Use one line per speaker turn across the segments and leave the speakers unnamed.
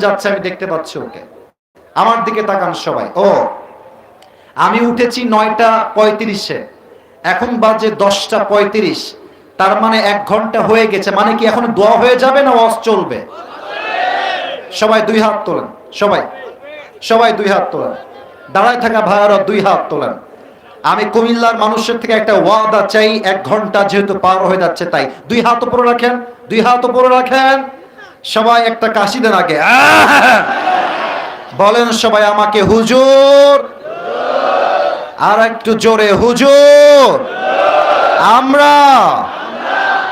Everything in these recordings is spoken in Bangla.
যাচ্ছে, আমি দেখতে পাচ্ছি ওকে। আমার দিকে তাকান সবাই। ও, আমি উঠেছি নয়টা পঁয়ত্রিশে। এখন বাজে দশটা পঁয়ত্রিশ। তার মানে এক ঘণ্টা হয়ে গেছে। মানে কি এখন দোয়া হয়ে যাবে না ওয়াজ চলবে? সবাই দুই হাত তোলেন, সবাই। সবাই দুই হাত তোলেন। দাঁড়ায় থাকা ভাইয়ারা দুই হাত তোলেন। আমি কুমিল্লার মানুষের থেকে একটা ওয়াদা চাই, এক ঘণ্টা যেহেতু পার হয়ে যাচ্ছে তাই। দুই হাত উপরে রাখেন, দুই হাত উপরে রাখেন। সবাই একটা কাশি দেন আগে। বলেন সবাই আমাকে, হুজুর। আর একটু জোরে, হুজুর। আমরা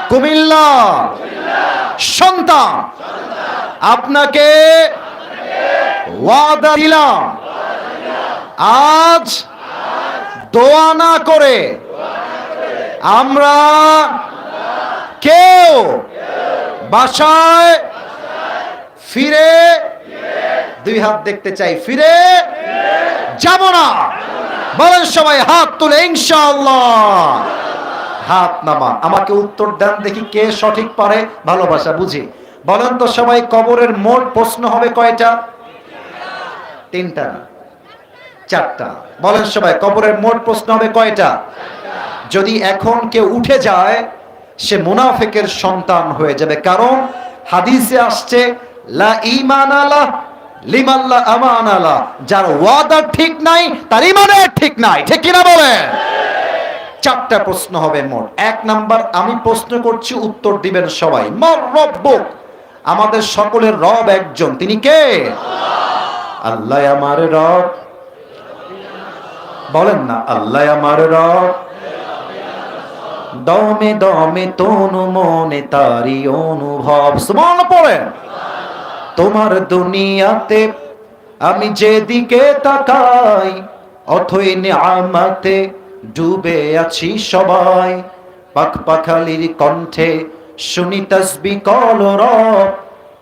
কুমিল্লা সন্তান। আপনাকে ওয়াদা দিলাম। আজ দোয়া না করে আমরা কেউ বাসায় ফিরে, দুই হাত দেখতে চাই, ফিরে, যাব না। বলেন সবাই, হাত তুলে, ইনশাআল্লাহ। হাত নামা আমাকে উত্তর দেন, দেখি কে সঠিক পারে, ভালোবাসা বুঝি। বলেন তো সবাই, কবরের মোট প্রশ্ন হবে কয়টা? তিনটা চারটা। বলেন সবাই, কবরের মোট প্রশ্ন হবে কয়টা? যদি এখন কেউ উঠে যায়, সে মুনাফেকের সন্তান হয়ে যাবে। কারণ হাদিসে আসছে লা ঈমান আলা লিমাল্লা আমান আলা। যার ওয়াদা ঠিক নাই, তার ইমানের ঠিক নাই। ঠিক কিনা বলেন? চারটা প্রশ্ন হবে মোট। এক নাম্বার, আমি প্রশ্ন করছি, উত্তর দিবেন সবাই। আমাদের সকলের রব একজন। তিনি কে? আল্লাহ আমার রব। বলেন না, আল্লাহ আমার রব। দমে দমে তনু মনে তারি অনুভব। সুমান পড়েন। তোমার দুনিয়াতে আমি যেদিকে তাকাই, অথই নিয়ামাতে ডুবে আছি সবাই। পাখ পাখালির কণ্ঠে শুনি তসবি কল রব,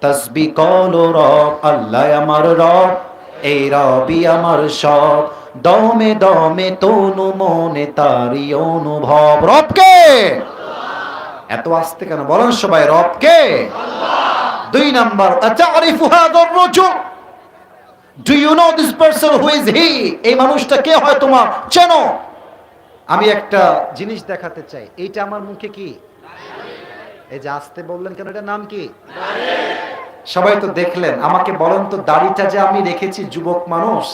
তসবি কল রব, আল্লাহ আমার রব, এই রবি আমার সব। দমে দমে তনু মনে তারি অনুভব। রবকে এত আসতে কেন বলেন সবাই রবকে দুই number do you know this person who is he এই মানুষটা কে হয় তোমার? চেনো। আমি একটা জিনিস দেখাতে চাই। এইটা আমার মুখে কি? এই যে আসতে বললেন কেন এটা নাম কি? সবাই তো দেখলেন, আমাকে বলেন তো দাড়িটা যে আমি রেখেছি যুবক মানুষ।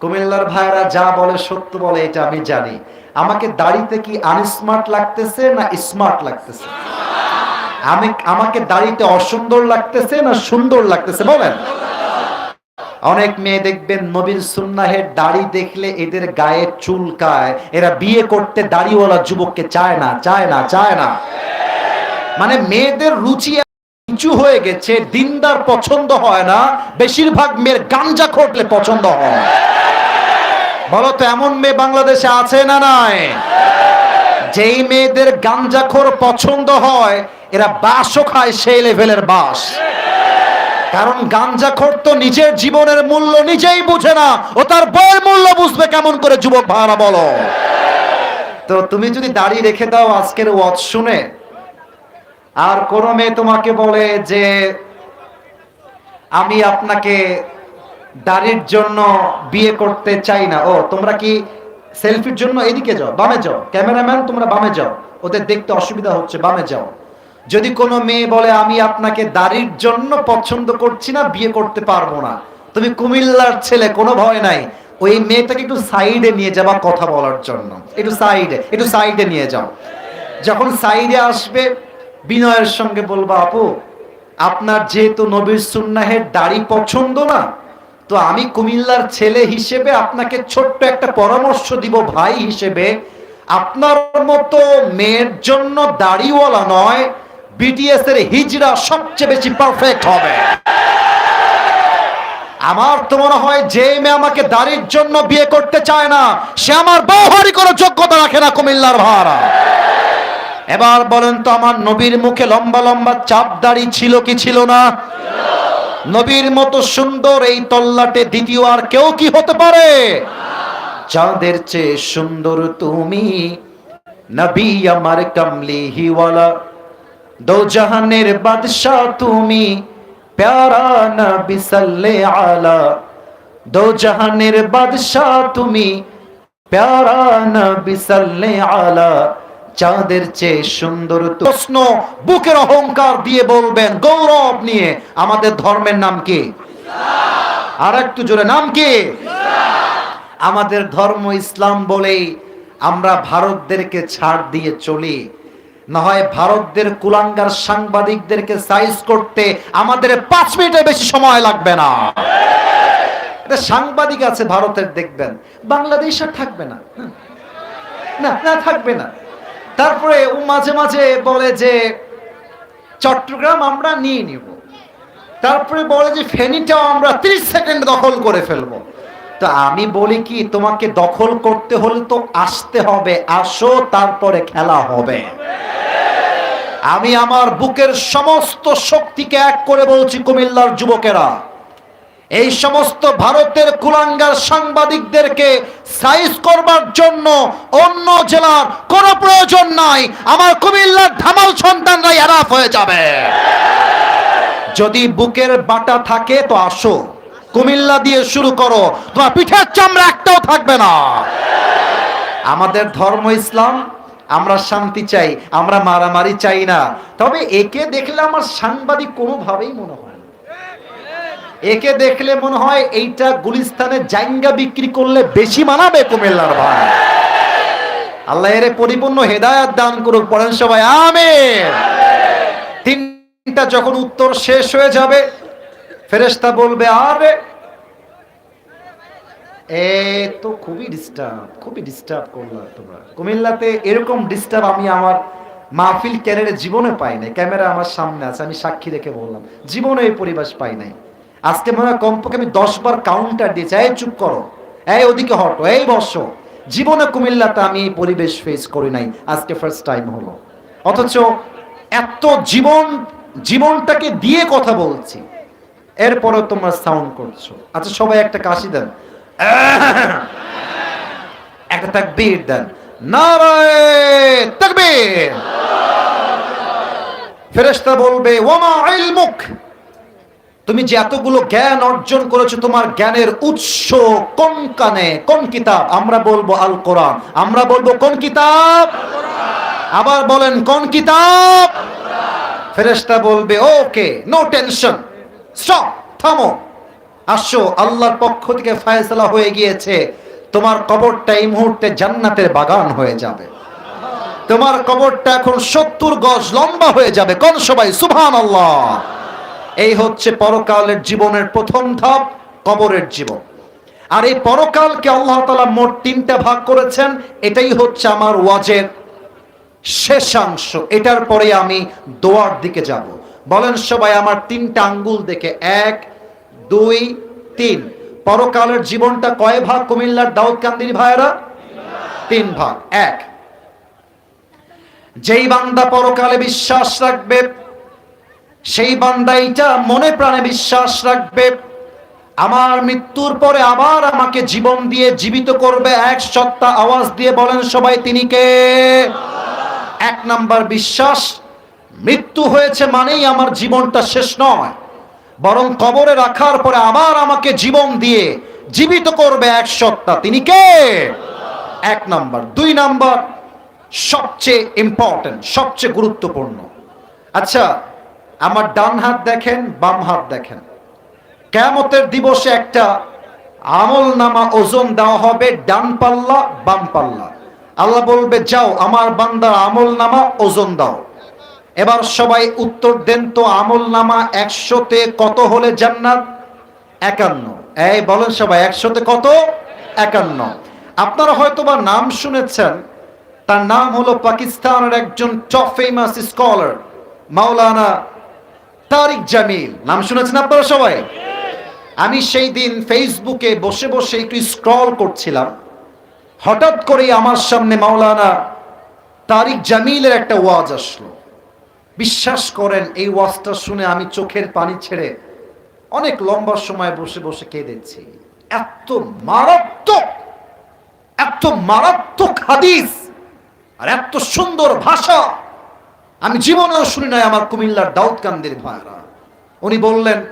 কুমিল্লার ভাইরা যা বলে, সত্য বলে, এটা আমি জানি। আমাকে দাড়িতে কি আনস্মার্ট লাগতেছে না স্মার্ট লাগতেছে? আমি আমাকে দাড়িতে অসুন্দর লাগতেছে না সুন্দর লাগতেছে? বলেন। অনেক মেয়ে দেখবেন নবীর সুন্নাহের দাড়ি দেখলে এদের গায়ে চুলকায় এরা বিয়ে করতে দাড়িওয়ালা যুবককে চায় না চায় না চায় না। মানে মেয়েদের রুচি নিচু হয়ে গেছে, দিনদার পছন্দ হয় না, বেশিরভাগ মেয়ের গাঞ্জা খটলে পছন্দ হয়। বলো তো, এমন মেয়ে বাংলাদেশে আছে না নাই? যেই মেয়েদের গাঞ্জাখোর পছন্দ হয় এরা বাসও খায় সেই লেভেলের বাস। কারণ গাঞ্জাখোর তো নিজের জীবনের মূল্য নিজেই বুঝে না, ও তার বইয়ের মূল্য বুঝবে কেমন করে, যুবক ভাড়া বলো। তো তুমি যদি দাড়ি রেখে দাও আজকের ওয়াজ শুনে, আর কোন মেয়ে তোমাকে বলে যে, আমি আপনাকে দাড়ির জন্য বিয়ে করতে চাই না। ও, তোমরা কি সেলফির জন্য এদিকে যাও, বামে যাও। ক্যামেরাম্যান, তোমরা বামে যাও। ওদের দেখতে অসুবিধা হচ্ছে, বামে যাও। যদি কোনো মেয়ে বলে, আমি আপনাকে দাড়ির জন্য পছন্দ করছি না, বিয়ে করতে পারব না। তুমি কুমিল্লার ছেলে, কোনো ভয় নাই। ওই মেয়েটাকে একটু সাইডে নিয়ে যাবা কথা বলার জন্য। একটু সাইডে একটু সাইডে নিয়ে যাও। যখন সাইডে আসবে, বিনয়ের সঙ্গে বলবা, আপু, আপনার যেহেতু নবীর সুন্নাহের দাড়ি পছন্দ না, তো আমি কুমিল্লার ছেলে হিসেবে আপনাকে ছোট্ট একটা পরামর্শ দিব ভাই হিসেবে। আপনার মতো মেয়ের জন্য দাড়িওয়ালা নয় বিটিএস এর হিজরা সবচেয়ে বেশি পারফেক্ট হবে। আমার তো মনে হয় যে মেয়ে আমাকে দাড়ির জন্য বিয়ে করতে চায় না, সে আমার বৌহারি কোনো যোগ্যতা রাখে না কুমিল্লার ভাড়া। এবার বলেন তো আমার নবীর মুখে লম্বা লম্বা চাপ দাড়ি ছিল কি ছিল না? নবীর মতো সুন্দর এই তল্লাটে দ্বিতীয় আর কেউ কি হতে পারে? চাঁদের চেয়ে সুন্দর তুমি, নবী আমার কামলি হিওয়ালা দো জাহানের বাদশাহ তুমি, প্যারা নবী সাল্লে আলা। দো জাহানের বাদশাহ তুমি, প্যারা নবী সাল্লে আলা। চাঁদের চেয়ে সুন্দর প্রশ্ন, বুকের অহংকার দিয়ে বলবেন গৌরব নিয়ে। আমাদের ধর্মের নাম কি? আর একটু জোরে, নাম কি? আমাদের ধর্ম ইসলাম বলেই আমরা ভারতদেরকে ছাড় দিয়ে চলি। না হয় ভারতদের কুলাঙ্গার সাংবাদিকদেরকে সাইজ করতে আমাদের পাঁচ মিনিটের বেশি সময় লাগবে না। সাংবাদিক আছে ভারতের, দেখবেন, বাংলাদেশ আর থাকবে না। না না, থাকবে না। তারপরে ও মাঝে মাঝে বলে যে, চট্টগ্রাম আমরা নিয়ে নিব। তারপরে বলে যে, ফেনীটাও আমরা 30 সেকেন্ড দখল করে ফেলব। তো আমি বলি কি, তোমাকে দখল করতে হলে তো আসতে হবে। আসো, তারপরে খেলা হবে। আমি আমার বুকের সমস্ত শক্তিকে এক করে বলছি কুমিল্লার যুবকেরা, এই সমস্ত ভারতের কুলাঙ্গার সাংবাদিকদেরকে সাইজ করবার জন্য অন্য জেলার কোনো প্রয়োজন নাই। আমার কুমিল্লার ধামাল সন্তানরাই হয়ে যাবে। যদি বুকের বাটা থাকে, তো আসো। কুমিল্লা দিয়ে শুরু করো। তোমার পিঠের চামড়া একটাও থাকবে না। আমাদের ধর্ম ইসলাম, আমরা শান্তি চাই, আমরা মারামারি চাই না। তবে একে দেখলে আমার সাংবাদিক কোনোভাবেই মনে হয় একে দেখলে মনে হয় এইটা গুলিস্তানে জাইঙ্গা বিক্রি করলে বেশি মানাবে কুমিল্লার ভাই। আল্লাহ এর পরিপূর্ণ হেদায়াত দান করুক, পড়েন সবাই, আমেন। তিনটা যখন উত্তর শেষ হয়ে যাবে ফেরেশতা বলবে, আরে! এ তো খুবই ডিস্টার্ব খুবই ডিস্টার্ব করলাম তোমরা। কুমিল্লাতে এরকম ডিস্টার্ব আমি আমার মাহফিল ক্যারিয়ারে জীবনে পাই নাই। ক্যামেরা আমার সামনে আছে, আমি সাক্ষী রেখে বললাম, জীবনে এই পরিবেশ পাই নাই। আজকে মনে হয় কমপক্ষে আমি দশ বার কাউন্টার দিয়েছি। এই চুপ করো, এই ওদিকে হটো, এই বসো। জীবনে কুমিল্লাতে আমি এই পরিবেশ ফেস করি নাই। আজকে ফার্স্ট টাইম হলো। অথচ এত জীবন, জীবনটাকে দিয়ে কথা বলছি। এরপরে তোমরা সাউন্ড করছ। আচ্ছা সবাই একটা কাশি দেন। একটা তাকবীর দেন। তাকবীর। ফেরেশতা বলবে ইলমুক। তুমি যে এতগুলো জ্ঞান অর্জন করেছ, তোমার জ্ঞানের উৎস কোন কানে, কোন কিতাব? আমরা বলব আল কোরআন। আমরা বলব কোন কিতাব? আবার বলেন, কোন কিতাব? ফেরেশতা বলবে, ওকে, নো টেনশন। স্টপ, থামো। আসো, আল্লাহর পক্ষ থেকে ফায়সালা হয়ে গিয়েছে। তোমার কবরটা এই মুহূর্তে জান্নাতের বাগান হয়ে যাবে। তোমার কবরটা এখন সত্তর গজ লম্বা হয়ে যাবে। কোন সবাই? সুবহান আল্লাহ এই হচ্ছে পরকালের জীবনের প্রথম ধাপ, কবরের জীবন। আর এই পরকালকে আল্লাহ তালা মোট তিনটা ভাগ করেছেন। এটাই হচ্ছে আমার ওয়াজের শেষাংশ। এটার পরে আমি দোয়ার দিকে যাব। বলেন সবাই আমার তিনটা আঙ্গুল দেখে, এক, দুই, তিন। পরকালের জীবনটা কয় ভাগ কুমিল্লার দাউদ কান্দির ভাইয়েরা? তিন ভাগ। এক, যেই বান্দা পরকালে বিশ্বাস রাখবে, সেই বান্দা এইটা মনে প্রাণে বিশ্বাস রাখবে, আমার মৃত্যুর পরে আবার আমাকে জীবন দিয়ে জীবিত করবে, এক সত্তা আওয়াজ দিয়ে বলেন সবাই তিনি কে? এক নাম্বার বিশ্বাস মৃত্যু হয়েছে মানেই আমার জীবনটা শেষ নয়। বরং কবরে রাখার পরে আবার আমাকে জীবন দিয়ে জীবিত করবে এক সত্তা। তিনি কে? এক নাম্বার। দুই নাম্বার, সবচেয়ে ইম্পর্টেন্ট সবচেয়ে গুরুত্বপূর্ণ। আচ্ছা আমার ডান হাত দেখেন, বাম হাত দেখেন। কেমতের দিবসে একটা আমল নামা ওজন দেওয়া হবে, ডান পাল্লা, বাম পাল্লা। আল্লাহ বলবে, যাও, আমার বান্দার আমল নামা ওজন দাও। এবার সবাই উত্তর দেন তো আমল নামা একশোতে কত হলে জান্নাত? একান্ন। এই, বলেন সবাই, একশোতে কত? একান্ন। আপনারা হয়তো বা নাম শুনেছেন, তার নাম হলো পাকিস্তানের একজন top famous scholar Maulana Tariq Jamil. নাম শুনেছেন আপনারা সবাই? আমি সেই দিন ফেসবুকে বসে বসে একটু স্ক্রল করছিলাম, হঠাৎ করেই আমার সামনে মাওলানা তারিক জামিলের একটা ওয়াজ আসলো। বিশ্বাস করেন, এই ওয়াজটা শুনে আমি চোখের পানি ছেড়ে অনেক লম্বা সময় বসে বসে কেঁদেছি। এত মারাত্মক এত মারাত্মক হাদিস আর এত সুন্দর ভাষা আমি জীবনেও শুনি নাই আমার কুমিল্লার দাউদকান্দির ভাইরা। উনি বললেন,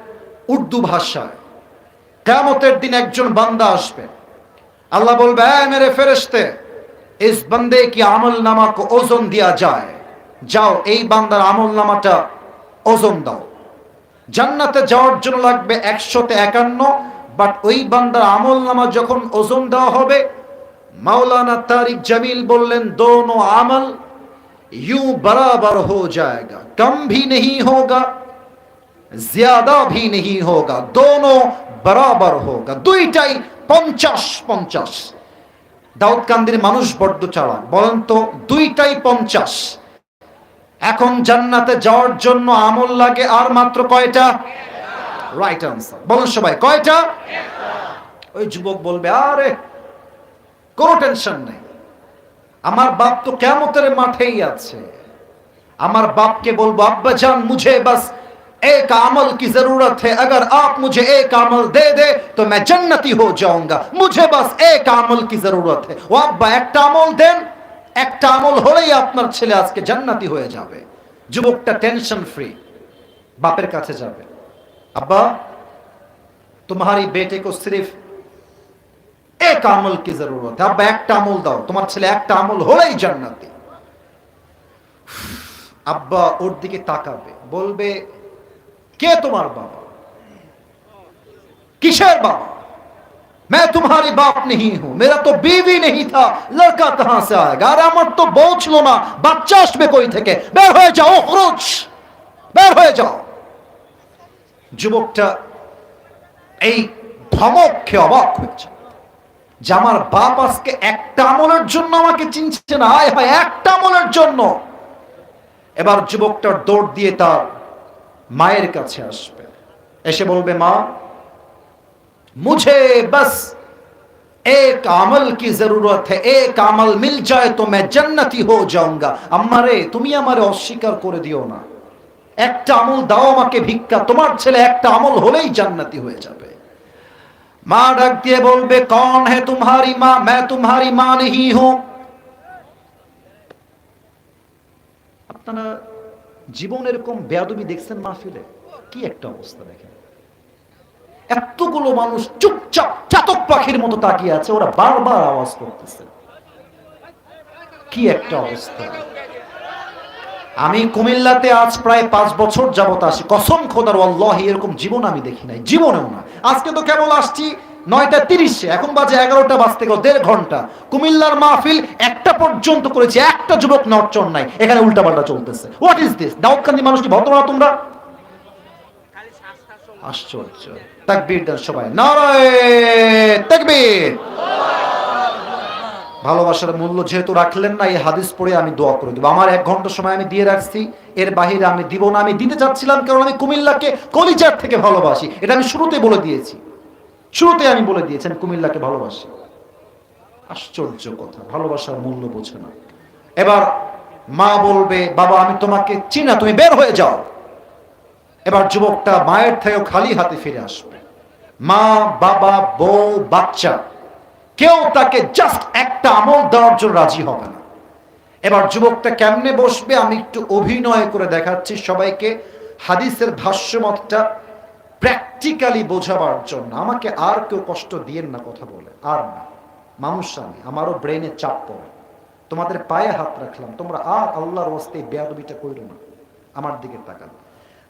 উর্দু ভাষায় কেমতের দিন একজন বান্দা আসবে। আল্লাহ বলবে, "এ মেরে ফেরেশতে ইস বন্দে কি আমল নামা ওজন দিয়া যায়? যাও, এই বান্দার আমল নামাটা ওজন দাও। জান্নাতে যাওয়ার জন্য লাগবে একশোতে একান্ন বাট ওই বান্দার আমল নামা যখন ওজন দেওয়া হবে, মাওলানা তারিক জামিল বললেন, দোনো আমল, ইউ বরাবর হো জায়গা কম ভি নেই হোগা, জিয়াদা ভি নেই হোগা, দোনো বরাবর হোগা, দুইটাই পঞ্চাশ পঞ্চাশ। দাউদকান্দির মানুষ বড্ড চালাক, বলেন তো, দুইটাই পঞ্চাশ। এখন জান্নাতে যাওয়ার জন্য আমল লাগে আর মাত্র কয়টা রাইট আনসার বলুন সবাই কয়টা ওই যুবক বলবে আরে কোনো টেনশন নেই আমার বাপ তো কেমতের মাঠেই আছে আমার बाप बोलबो अब्बा जान मुझे बस एक अमल की जरूरत है अगर आप मुझे एक अमल दे दे तो मैं जन्नती हो जाऊंगा मुझे बस एक अमल की जरूरत है ও আব্বা একটা আমল দেন একটা আমল হলেই আপনার ছেলে আজকে জান্নাতি হয়ে যাবে যুবকটা টেনশন ফ্রি বাপের কাছে যাবে। আব্বা তোমার এই বেটে কো সিফ এক আমল কি জরুরত? আব্বা, একটা আমল দাও, তোমার ছেলে একটা আমল হলেই জান্নাতি। আব্বা ওর দিকে তাকাবে, বলবে, কে তোমার বাবা? কিসের বাবা? मैं तुम्हारी बाप नहीं हूं मेरा तो बीवी नहीं था लड़का कहां से आएगा আর আমার তো বউ ছিল না বাচ্চা আসবে কই থেকে বের হয়ে যাও খরচ বের হয়ে যাও যুবকটা এই ধমক খেয়ে অবাক হয়েছে যে আমার বাপ আজকে একটা আমলের জন্য আমাকে চিনছে না আয় হয় একটা আমলের জন্য এবার যুবকটার দৌড় দিয়ে তার মায়ের কাছে আসবে এসে বলবে মা मुझे बस एक আমল কি জরুরত হ্যাঁ এক আমল মিল যায় তো मैं जन्नती हो जाऊंगा। আমারে তুমি আমারে অস্বীকার করে দিও না একটা আমল দাও আমাকে ভিক্ষা। তোমার ছেলে একটা আমল হলেই জান্নাতি হয়ে যাবে। মা ডাক দিয়ে বলবে, কন হে তোমারি মা? মে তোমারি মা নেহি হুম আপনারা জীবন এরকম বেয়াদবি দেখছেন মাহফিলে? কি একটা অবস্থা দেখেন। এতগুলো মানুষ চুপচাপ চাতক পাখির মতো তাকিয়ে আছে, ওরা বারবার আওয়াজ করতেছে। কি একটা অবস্থা। আমি কুমিল্লাতে আজ প্রায় পাঁচ বছর যাবত আসি কসম খোদার আল্লাহ এরকম জীবন আমি দেখি নাই। জীবনেও না। আজকে তো কেবল আসছি নয়টা তিরিশে, এখন বাজে এগারোটা বাজতে গেল দেড় ঘণ্টা। কুমিল্লার মাহফিল একটা পর্যন্ত করেছে, একটা যুবক নটচর নাই। এখানে উল্টাপাল্টা চলতেছে। হোয়াট ইজ দিস দাউদকান্দি মানুষ কি ভদ্র তোমরা? আশ্চর্য। তাকবীর দেন সবাই। নারায় তাকবীর। ভালোবাসার মূল্য যেহেতু রাখলেন না, এই হাদিস পড়ে আমি দোয়া করে দেবো। আমার এক ঘণ্টা সময় আমি দিয়ে রাখছি, এর বাহিরে আমি দিব না। আমি দিতে চাচ্ছিলাম কারণ আমি কুমিল্লাকে কলিজার থেকে ভালোবাসি। এটা আমি শুরুতে বলে দিয়েছি। শুরুতে আমি বলে দিয়েছি, আমি কুমিল্লাকে ভালোবাসি। আশ্চর্য কথা, ভালোবাসার মূল্য বোঝে না। এবার মা বলবে, বাবা, আমি তোমাকে চিনা তুমি বের হয়ে যাও। এবার যুবকটা মায়ের থেকেও খালি হাতে ফিরে আসবে। মা, বাবা, বউ, বাচ্চা, কেউ তাকে জাস্ট একটা আমল দেওয়ার জন্য রাজি হবে না। এবার যুবকটা কেমনে বসবে আমি একটু অভিনয় করে দেখাচ্ছি সবাইকে। হাদিসের ভাষ্যমতটা প্র্যাকটিক্যালি বোঝাবার জন্য। আমাকে আর কেউ কষ্ট দিয়েন না কথা বলে, আর না। মানুষ আমি, আমারও ব্রেনে চাপ পড়ে। তোমাদের পায়ে হাত রাখলাম, তোমরা আর আল্লাহর ওয়াস্তে বেয়াদবিটা করো না। আমার দিকে তাকান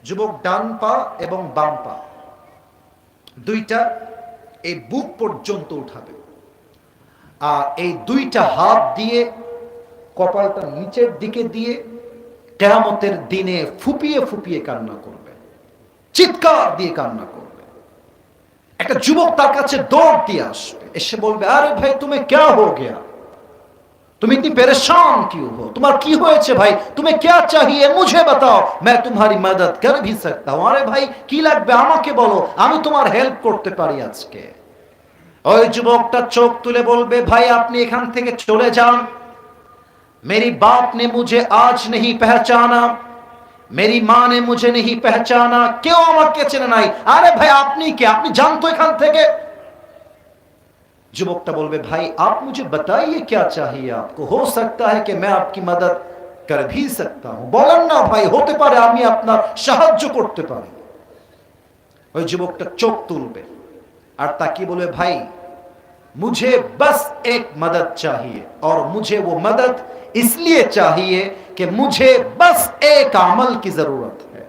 যুবক ডান পা এবং বাম পা। দুইটা এই বুক পর্যন্ত উঠাবে। আর এই দুইটা হাত দিয়ে কপালটা নিচের দিকে দিয়ে কেয়ামতের দিনে ফুপিয়ে ফুপিয়ে কান্না করবে। চিৎকার দিয়ে কান্না করবে। একটা যুবক তার কাছে দৌড় দিয়ে আসবে। এসে বলবে, আরে ভাই, তুমি ক্যা হো গিয়া? तुम इतनी परेशान क्यों हो तुम्हारा की হয়েছে ভাই तुम्हें क्या चाहिए मुझे बताओ मैं तुम्हारी मदद कर भी सकता हूं আরে ভাই কি লাগবে আমাকে বলো আমি তোমার হেল্প করতে পারি আজকে ওই যুবকটা চোখ তুলে বলবে ভাই আপনি এখান থেকে চলে যান मेरी बाप ने मुझे आज नहीं पहचाना मेरी माँ ने मुझे नहीं पहचाना কেউ আমাকে চেনে নাই আরে ভাই আপনি কে আপনি জানতো এখান থেকে যুবকটা বলবে ভাই आप मुझे बताइए क्या चाहिए आपको हो सकता है कि मैं आपकी मदद कर भी सकता हूं বলেন না ভাই হতে পারে আমি আপনার সাহায্য করতে পারি ওই যুবকটা চোখ তুলবে আর তা কি বলবে ভাই मुझे बस एक मदद चाहिए और मुझे वो मदद इसलिए चाहिए कि मुझे बस एक अमल की जरूरत है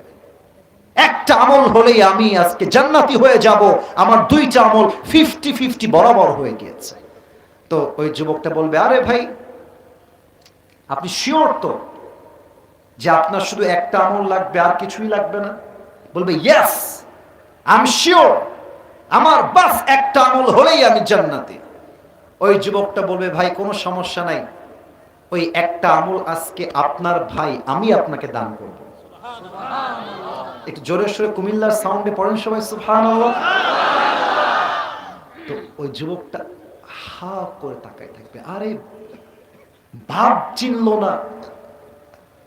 একটা আমল হলেই আমি আজকে জান্নাতি হয়ে যাব। আমার দুইটা আমল ফিফটি ফিফটি বরাবর হয়ে গিয়েছে। তো ওই যুবকটা বলবে, আরে ভাই, আপনি শিওর তো যে আপনার শুধু একটা আমল লাগবে, আর কিছুই লাগবে না? বলবে ইয়েস আই এম শিওর আমার বাস একটা আমল হলেই আমি জান্নাতি। ওই যুবকটা বলবে, ভাই, কোনো সমস্যা নাই। ওই একটা আমল আজকে আপনার ভাই, আমি আপনাকে দান করব। একটু জোরে সোরে কুমিল্লার সাউন্ডে পড়েন সবাই সুফান তো ওই যুবকটা হা করে তাকায় থাকবে। আরে, বাপ চিনল না।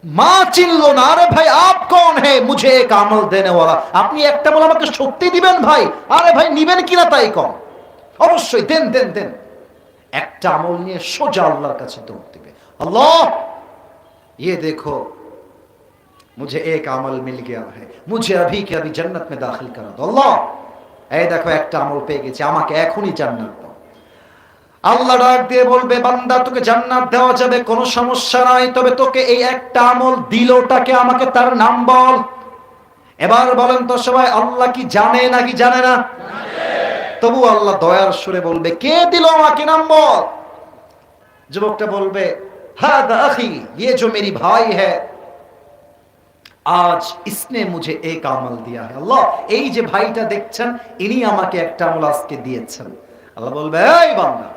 মা চিনল না। আরে ভাই, আপ কন হে? মুঝে এক আমল দেনে ওয়ালা আপনি একটা বলে আমাকে শক্তি দিবেন ভাই। আরে ভাই, নিবেন কিনা তাই কম? অবশ্যই, দেন দেন দেন। একটা আমল নিয়ে সোজা আল্লাহর কাছে দৌড় দিবে। আল্লাহ ইয়ে দেখো मुझे एक अमल मिल गया है मुझे अभी के अभी जन्नत में दाखिल करा दो अल्लाह এই দেখো একটা আমল পেয়ে গেছি আমাকে এখনই জান্নাত দাও আল্লাহ ডাক দিয়ে বলবে বান্দা তোকে জান্নাত দেওয়া যাবে কোনো সমস্যা নাই তবে তোকে এই একটা আমল দিলটাকে আমাকে তার নাম বল এবার বলেন তো সবাই আল্লাহ কি জানে নাকি জানে না তবু আল্লাহ দয়ার সুরে বলবে কে দিল আমাকে নাম বল যুবকটা বলবে হ্যাঁ আখি ये जो मेरी भाई है আজ ইসনে মুঝে এক আমল দিয়া হয় আল্লাহ, এই যে ভাইটা দেখছেন, ইনি আমাকে একটা আমল আজকে দিয়েছেন। আল্লাহ বলবে, এই বান্দা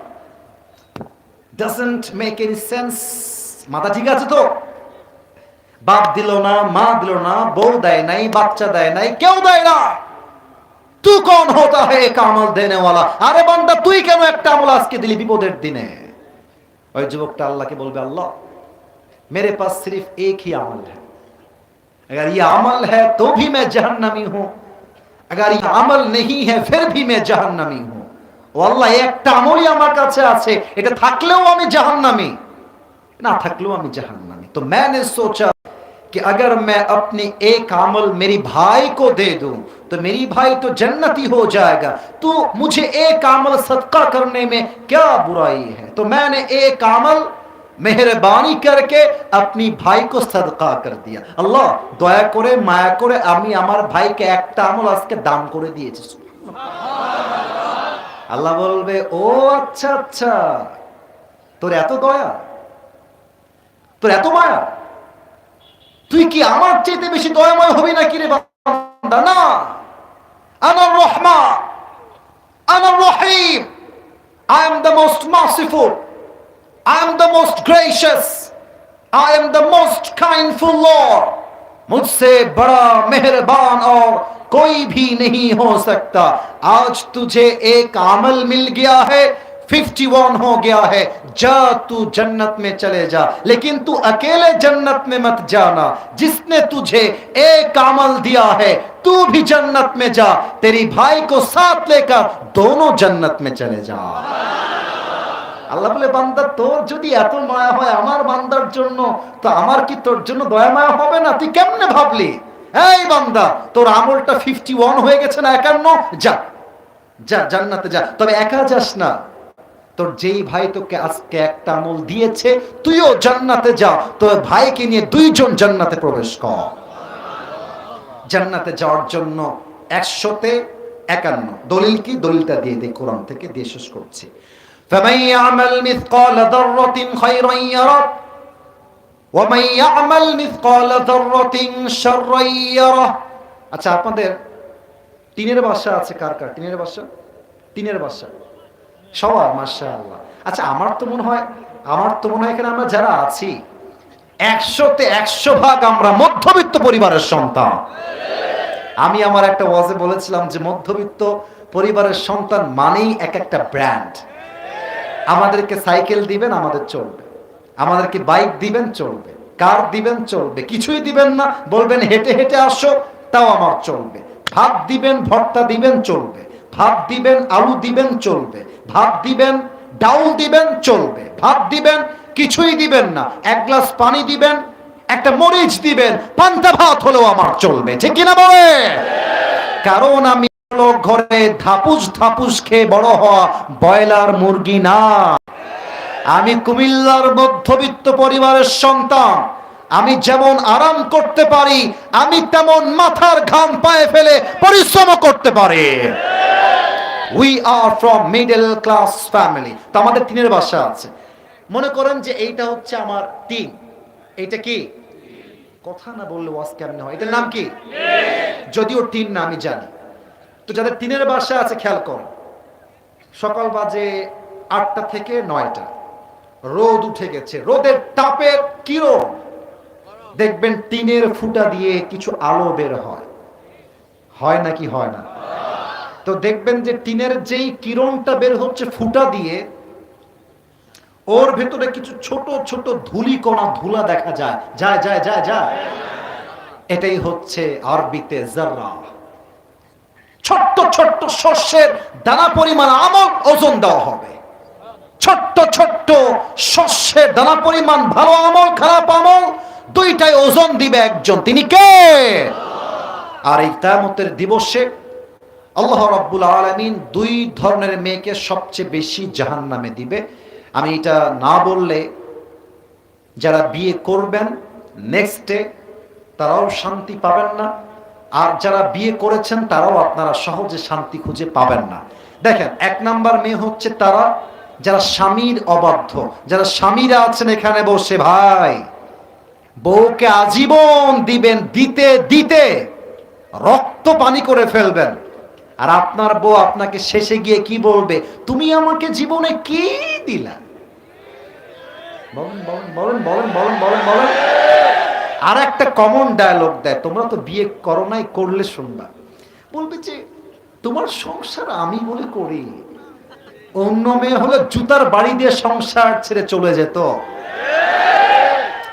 ডাজেন্ট মেক এনি সেন্স মাথা ঠিক আছে তো? বাপ দিল না, মা দিল না, বউ দেয় নাই, বাচ্চা দেয় নাই, কেউ দেয় না। তুই কোন হতা হে এক আমল দেনেওয়ালা? আরে বান্দা, তুই কেন একটা আমল আজকে দিলি বিপদের দিনে? ওই যুবকটা আল্লাহকে বলবে, আল্লাহ, মেরে পাস সিরিফ এক হি আমল হ্যাঁ अगर ये अमल है तो भी मैं जहन्नमी हूं अगर ये अमल नहीं है फिर भी मैं जहन्नमी हूं ও আল্লাহ এই একটা আমলই আমার কাছে আছে এটা থাকলেও আমি জাহান্নামি না থাকলেও আমি জাহান্নামি तो मैंने सोचा कि अगर मैं अपनी एक अमल मेरी भाई को दे दूं तो मेरी भाई तो जन्नती हो जाएगा तो मुझे एक अमल सदका करने में क्या बुराई है तो मैंने एक अमल মেহরবানি করকে আপনি ভাইকে সদকা কর দিয়া। আল্লাহ, দয়া করে, মায়া করে আমি আমার ভাইকে একটা আমল আজকে দান করে দিয়েছি। আল্লাহ বলবে, ও আচ্ছা আচ্ছা। তোর এত দয়া? তোর এত মায়া? তুই কি আমার চাইতে বেশি দয়াময় হবি না কি রে বান্দা? না। আনার রহমা। আনার রহিম। I am the most merciful. I am the most gracious. I am the most kindful Lord. मुझसे बड़ा मेहरबान और कोई भी नहीं हो सकता। आज तुझे एक अमल मिल गया है 51 हो गया है। जा तू जन्नत में चले जा, लेकिन तू अकेले जन्नत में मत जाना। जिसने तुझे एक अमल दिया है, तू भी जन्नत में जा। तेरी भाई को साथ लेकर दोनों जन्नत में चले जा। আল্লাহ বলে, বান্দা, তোর যদি এত মায়া হয় আমার বান্দার জন্য, তো আমার কি তোর জন্য দয়া মায়া হবে না? তুই কেমনে ভাবলি? এই বান্দা, তোর আমলটা ফিফটি ওয়ান হয়ে গেছে না একান্ন? যা যা, জান্নাতে যা। তবে একা যাস না। তোর যেই ভাই তোকে আজকে একটা আমল দিয়েছে, তুইও জান্নাতে যা। তোর ভাইকে নিয়ে দুইজন জান্নাতে প্রবেশ কর। জান্নাতে যাওয়ার জন্য একশোতে একান্ন। দলিল কি? দলিলটা দিয়ে দিই কোরআন থেকে দিয়ে শেষ করছি। فمن يعمل مثقال ذرة خيرا يره ومن يعمل مثقال ذرة شرا يره আচ্ছা আপনাদের টিনের বাসা আছে কার কার টিনের বাসা টিনের বাসা সবার মাশাআল্লাহ আচ্ছা আমার তো মনে হয় আমার তো মনে হয় এখানে আমরা যারা আছি একশোতে একশো ভাগ আমরা মধ্যবিত্ত পরিবারের সন্তান আমি আমার একটা ওয়াজে বলেছিলাম যে মধ্যবিত্ত পরিবারের সন্তান মানেই এক একটা ব্র্যান্ড আমাদেরকে সাইকেল দিবেন, আমাদের চলবে। আমাদেরকে বাইক দিবেন, চলবে। কার দিবেন, চলবে। কিছুই দিবেন না, বলবেন, হেঁটে হেঁটে আসো। তাও আমার চলবে। ভাত দিবেন, ভর্তা দিবেন, চলবে। ভাত দিবেন, আলু দিবেন, চলবে। ভাত দিবেন, ডাউল দিবেন, চলবে। ভাত দিবেন, কিছুই দিবেন না। এক গ্লাস পানি দিবেন, একটা মরিচ দিবেন, পান্তা ভাত হলেও আমার চলবে। ঠিক কিনা বলে? কারণ আমি লোক ঘরে ধাপুস ধাপুস খেয়ে বড় হওয়া ব্রয়লার মুরগি না। আমি কুমিল্লার মধ্যবিত্ত পরিবারের সন্তান। আমি যেমন আরাম করতে পারি আমি তেমন মাথার ঘাম পায়ে ফেলে পরিশ্রম করতে পারি। We are from middle class family তো আমাদের তিনের বাসা আছে। মনে করেন যে এইটা হচ্ছে আমার টিম। এইটা কি? কথা না বললে ওয়াজ কেমন হয়? এটার নাম কি? যদিও টিন না আমি জানি। তো যাদের টিনের বাসা আছে, খেয়াল করো। সকাল বাজে আটটা থেকে নয়টা। রোদ উঠে গেছে। রোদের তাপের কিরণ দেখবেন টিনের ফুটা দিয়ে কিছু আলো বের হয়। হয় নাকি হয় না? তো দেখবেন যে টিনের যেই কিরণটা বের হচ্ছে ফুটা দিয়ে, ওর ভেতরে কিছু ছোট ছোট ধুলি কণা ধুলা দেখা যায়। যায় যায় যায় যায়। এটাই হচ্ছে আরবিতে জাররা। ছোট্ট ছোট্ট শস্যের দানা পরিমাণ আমল ওজন দেওয়া হবে। ছোট্ট ছোট্ট শস্যের দানা পরিমাণ ভালো আমল, খারাপ আমল, দুইটাই ওজন দিবে একজন। তিনি কে? আর এই তামতের দিবসে আল্লাহ রাব্বুল আলামিন দুই ধরনের মেয়েকে সবচেয়ে বেশি জাহান নামে দিবে। আমি এটা না বললে যারা বিয়ে করবেন নেক্সটে তারাও শান্তি পাবেন না। আর যারা বিয়ে করেছেন, তারাও আপনারা সহজে শান্তি খুঁজে পাবেন না। দেখেন, এক নাম্বার মেয়ে হচ্ছে তারা যারা স্বামীর অবাধ্য, যারা স্বামীরা আছেন এখানে বসে, ভাই, বউকে আজীবন দিবেন, দিতে দিতে রক্ত পানি করে ফেলবেন। আর আপনার বউ আপনাকে শেষে গিয়ে কি বলবে? তুমি আমাকে জীবনে কি দিলা? বলেন বলেন বলেন বলেন বলেন বলেন বলেন। আর একটা কমন ডায়লগ দেয়, তোমরা তো বিয়ে করো নাই, করলে শুনবা। বলবে যে, তোমার সংসার আমি বলে করি। অন্য মেয়ে হলে জুতার বাড়ি দিয়ে সংসার ছেড়ে চলে যেত।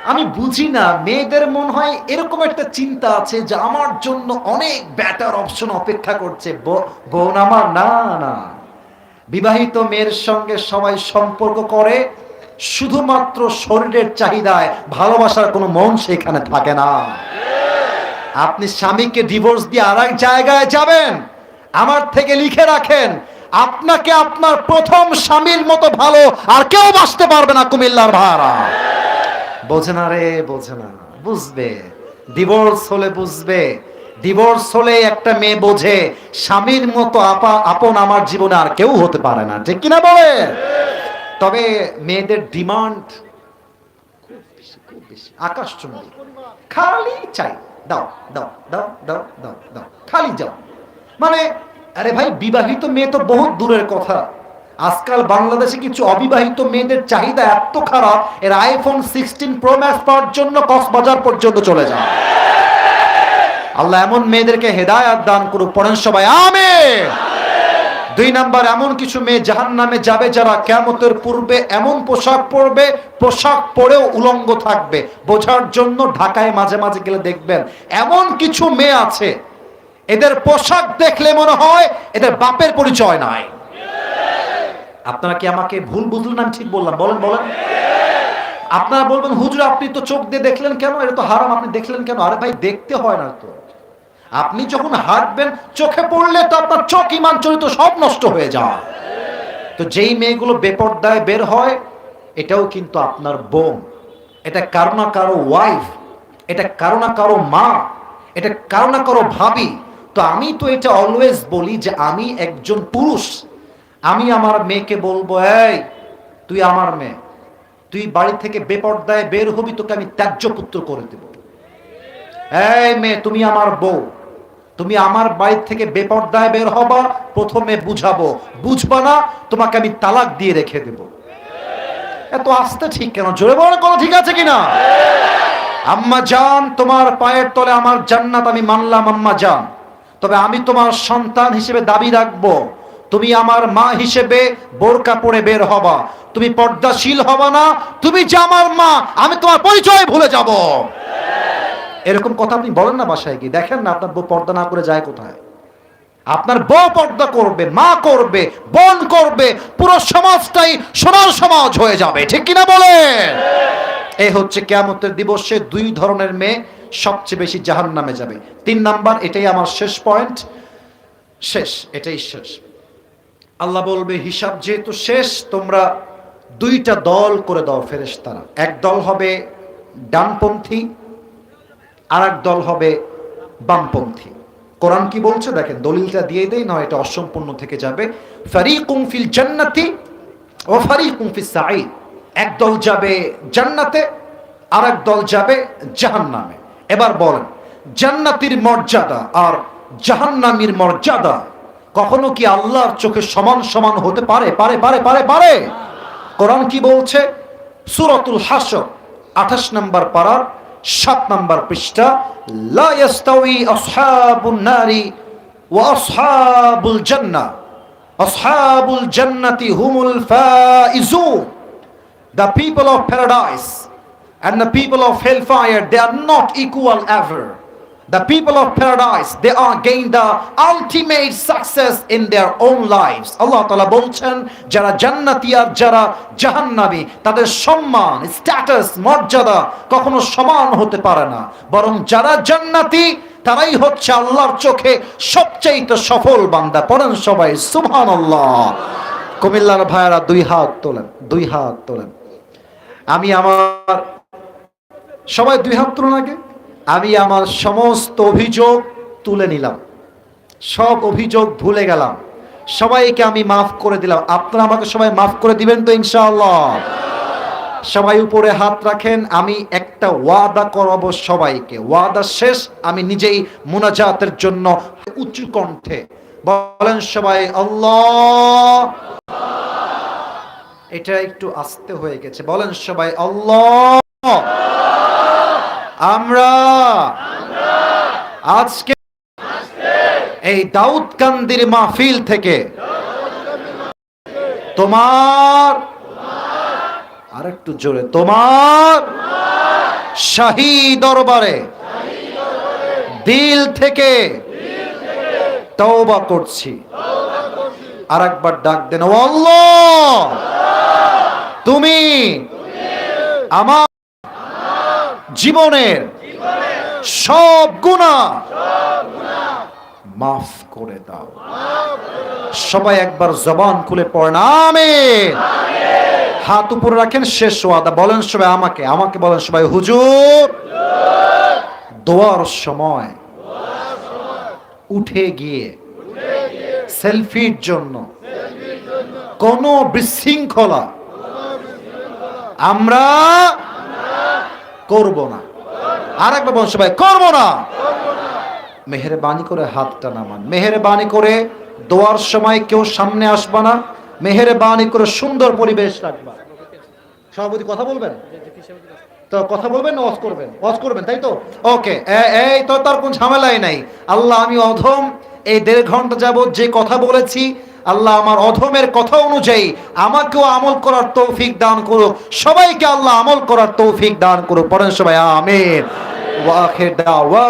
আমি বুঝি না, মেয়েদের মন হয় এরকম একটা চিন্তা আছে যে আমার জন্য অনেক ব্যাটার অপশন অপেক্ষা করছে। বোন আমার, না না। বিবাহিত মেয়ের সঙ্গে সবাই সম্পর্ক করে শুধুমাত্র শরীরের চাহিদায় ভালোবাসার কোনো মন সেখানে থাকে না। আপনি স্বামীকে ডিভোর্স দিয়ে আর জায়গায় যাবেন, আমার থেকে লিখে রাখেন, আপনাকে আপনার প্রথম স্বামীর মতো ভালো আর কেউ বাঁচতে পারবে না কুমিল্লার ভাড়া। বোঝে না রে, বোঝে না, বুঝবে। ডিভোর্স হলে বুঝবে। ডিভোর্স হলে একটা মেয়ে বোঝে, স্বামীর মতো আপা, আপন আমার জীবনে আর কেউ হতে পারে না। ঠিক কিনা বলে তবে মেয়েদের ডিমান্ড খুব বেশি খুব বেশি আকাশচুম্বী। খালি চাই। দাও দাও দাও দাও দাও দাও। খালি যাও। মানে আরে ভাই, বিবাহিত মেয়ে তো বহুত দূরের কথা। আজকাল বাংলাদেশে কিছু অবিবাহিত মেয়েদের চাহিদা এত খারাপ, এর আইফোন সিক্সটিন প্রো ম্যাক্স পাওয়ার জন্য কক্সবাজার পর্যন্ত চলে যায় আল্লাহ এমন মেয়েদেরকে হেদায়াত দান করুক, পড়েন সবাই, আমেন! দুই নাম্বার, এমন কিছু মেয়ে জাহান নামে যাবে যারা কেমতের পূর্বে এমন পোশাক পরবে, পোশাক পরেও উলঙ্গ থাকবে। বোঝার জন্য ঢাকায় মাঝে মাঝে গেলে দেখবেন, এমন কিছু মেয়ে আছে, এদের পোশাক দেখলে মনে হয় এদের বাপের পরিচয় নাই। আপনারা কি আমাকে ভুল বুঝলেন? আমি ঠিক বললাম, বলেন বলেন। আপনারা বলবেন, হুজুর, আপনি তো চোখ দিয়ে দেখলেন কেন? এটা তো হারাম, আপনি দেখলেন কেন? আরে ভাই, দেখতে হয় না তো। আপনি যখন হাঁটবেন, চোখে পড়লে তো আপনার চোখ ইমান চরিত্র সব নষ্ট হয়ে যায়। তো যেই মেয়েগুলো বেপর্দায় বের হয়, এটাও কিন্তু আপনার বোন। এটা কারও না কারও ওয়াইফ এটা কারও না কারও মা, এটা কারও না কারও ভাবি। তো আমি তো এটা অলওয়েজ বলি যে আমি একজন পুরুষ। আমি আমার মেয়েকে বলব, এই, তুই আমার মেয়ে। তুই বাড়ি থেকে বেপর্দায় বের হবি, তোকে আমি ত্যায্য পুত্র করে দেব। এই মেয়ে, তুমি আমার বউ। তুমি আমার বাড়ি থেকে বেপর্দায় বের হবা, প্রথমে বুঝাবো। বুঝবা না, তোমাকে আমি তালাক দিয়ে রেখে দেব। এত আসতে ঠিক কেন? জোরে বলে, কোনো ঠিক আছে কিনা? আম্মা জান, তোমার পায়ের তলে আমার জান্নাত আমি মানলাম, আম্মা জান। তবে আমি তোমার সন্তান হিসেবে দাবি রাখব। তুমি আমার মা হিসেবে বোরকা পরে বের হবা। তুমি পর্দাশীল হবা না, তুমি যে আমার মা, আমি তোমার পরিচয় ভুলে যাব। এরকম কথা আপনি বলেন না বাসায় কি দেখেন না, আপনার বউ পর্দা না করে যায় কোথায়? আপনার বউ পর্দা করবে, মা করবে, বোন করবে, পুরো সমাজটাই সোনার সমাজ হয়ে যাবে। ঠিক কিনা বলেন? এই হচ্ছে কেয়ামতের দিবসে দুই ধরনের মেয়ে সবচেয়ে বেশি জাহান নামে যাবে। তিন নাম্বার, এটাই আমার শেষ পয়েন্ট। শেষ, এটাই শেষ। আল্লাহ বলবে, হিসাব যেহেতু শেষ, তোমরা দুইটা দল করে দাও ফেরেশতারা। এক দল হবে ডানপন্থী আর দল হবে বামপন্থী। কোরআন কি বলছে? দেখেন, দলিলটা দিয়ে দেই না এটা অসম্পূর্ণ থেকে যাবে। জান্নাতি ও এক দল যাবে জান্নাতে আর দল যাবে জাহান্নামে। এবার বলেন, জান্নাতির মর্যাদা আর জাহান্নামীর মর্যাদা কখনো কি আল্লাহর চোখে সমান সমান হতে পারে? পারে পারে পারে পারে। কোরআন কি বলছে? সুরতুল হাসর 28 নম্বর পারার সাত নম্বর পৃষ্ঠা লা ইয়াস্তাউই আসহাবুন নারি ওয়া আসহাবুল জান্নাহ আসহাবুল জান্নাতি হুমুল Faizun the people of paradise and the people of hellfire they are not equal ever The people of paradise, they are gain the ultimate success in their own lives. আল্লাহ তাআলা বলছেন, যারা জান্নাতি আর যারা জাহান্নামী, তাদের সম্মান স্ট্যাটাস মর্যাদা কখনো সমান হতে পারে না। বরং যারা জান্নাতি, তারাই হচ্ছে আল্লাহর চোখে সবচেয়ে সফল বান্দা। পড়েন সবাই, সুবহানাল্লাহ। কুমিল্লার ভাইয়ারা, দুই হাত তোলেন, দুই হাত তোলেন। আমি আমার, সবাই দুই হাত তুলুন আগে। আমি আমার সমস্ত অভিযোগ তুলে নিলাম। সব অভিযোগ ভুলে গেলাম। সবাইকে আমি মাফ করে দিলাম। আপনারা আমাকে সবাই মাফ করে দিবেন তো ইনশাআল্লাহ। সবাই উপরে হাত রাখেন, আমি একটা ওয়াদা করাবো সবাইকে। ওয়াদা শেষ, আমি নিজেই মুনাজাতের জন্য উঁচু কণ্ঠে বলেন সবাই, আল্লাহ! এটা একটু আস্তে হয়ে গেছে। বলেন সবাই, আল্লাহ! আমরা আজকে এই দাউদ কান্দির মাহফিল থেকে তোমার আর একটু জোরে, তোমার শাহী দরবারে দিল থেকে তওবা করছি। আর একবার ডাক দেন ও তুমি আমার জীবনের সব গুণা মাফ করে দাও। সবাই একবার জবান খুলে আমিন। হাত উপরে রাখেন, শেষ ওয়াদা। বলেন সবাই আমাকে আমাকে বলেন সবাই, হুজুর, দোয়ার সময় উঠে গিয়ে সেলফির জন্য কোন বিশৃঙ্খলা আমরা করব না। আর একবার বলুন সবাই, করব না। মেহরবানি করে হাতটা নামান। মেহরবানি করে দোয়ার সময় কেউ সামনে আসবা না। মেহরবানি করে সুন্দর পরিবেশ রাখবা। সভাপতি কথা বলবেন? তো কথা বলবেন ওয়াজ করবেন? ওয়াজ করবেন, তাই তো? ওকে এই তো তার কোন ঝামেলাই নাই। আল্লাহ, আমি অধম। এই দেড় ঘণ্টা যাবত যে কথা বলেছি আল্লাহ আমার অধমের কথা অনুযায়ী আমাকেও আমল করার তৌফিক দান করুক। সবাইকে আল্লাহ আমল করার তৌফিক দান করুক। পরেন সবাই আমের ওয়াখির দাওয়ানা।